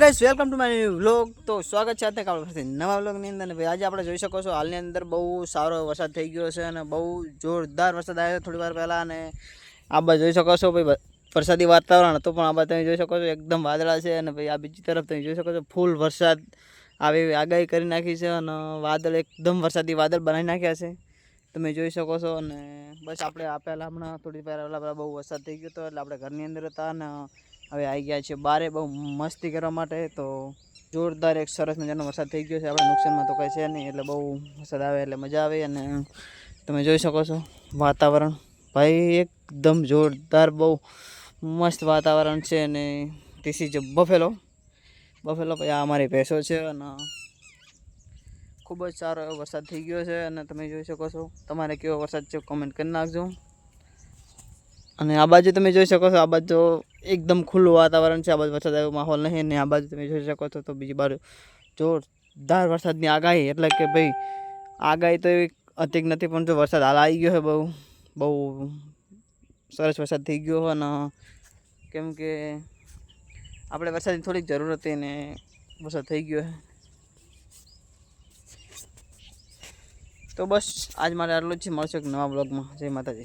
Guys welcome to my vlog તો સ્વાગત છે અત્યારે આપણે નવા વ્લોગની અંદર ભાઈ, આજે આપણે જોઈ શકો છો, હાલની અંદર બહુ સારો વરસાદ થઈ ગયો છે અને બહુ જોરદાર વરસાદ આવ્યો થોડી વાર પહેલાં અને આ બાજુ જોઈ શકો છો ભાઈ વરસાદી વાતાવરણ હતું, પણ આ બાજુ તમે જોઈ શકો છો એકદમ વાદળા છે અને ભાઈ, આ બીજી તરફ તમે જોઈ શકો છો ફૂલ વરસાદ આવી આગાહી કરી નાખી છે અને વાદળ એકદમ વરસાદી વાદળ બનાવી નાખ્યા છે. તમે જોઈ શકો છો અને બસ આપણે આ પહેલાં હમણાં થોડી પહેલાં પહેલાં બહુ વરસાદ થઈ ગયો હતો એટલે આપણે ઘરની અંદર હતા અને હવે આવી ગયા છે બારે, બહુ મસ્તી કરવા માટે, તો જોરદાર એક સરસ મજાનો વરસાદ થઈ ગયો છે. આપણે નુકસાનમાં તો કંઈ છે નહીં, એટલે બહુ વરસાદ આવે એટલે મજા આવે અને તમે જોઈ શકો છો વાતાવરણ. ભાઈ, એકદમ જોરદાર બહુ મસ્ત વાતાવરણ છે અને ધીસ ઇઝ બફેલો બફેલો પછી આ અમારી ભેંસો છે અને ખૂબ જ સારો એવો વરસાદ થઈ ગયો છે અને તમે જોઈ શકો છો. તમારે કેવો વરસાદ છે કોમેન્ટ કરી નાખજો. અને આ બાજુ તમે જોઈ શકો છો, આ બાજુ એકદમ ખુલ્લું વાતાવરણ છે. આ બાજુ વરસાદ આવ્યો, માહોલ નહીં ને આ બાજુ તમે જોઈ શકો છો. તો બીજી બાજુ જોરદાર વરસાદની આગાહી, એટલે કે ભાઈ આગાહી તો એવી અધિક નથી, પણ જો વરસાદ હાલ આવી ગયો છે બહુ બહુ સરસ વરસાદ થઈ ગયો અને કેમ કે આપણે વરસાદની થોડીક જરૂર હતી ને વરસાદ થઈ ગયો છે. તો બસ, આજ મારે આટલું જ છે. મળશું એક નવા બ્લોગમાં. જય માતાજી.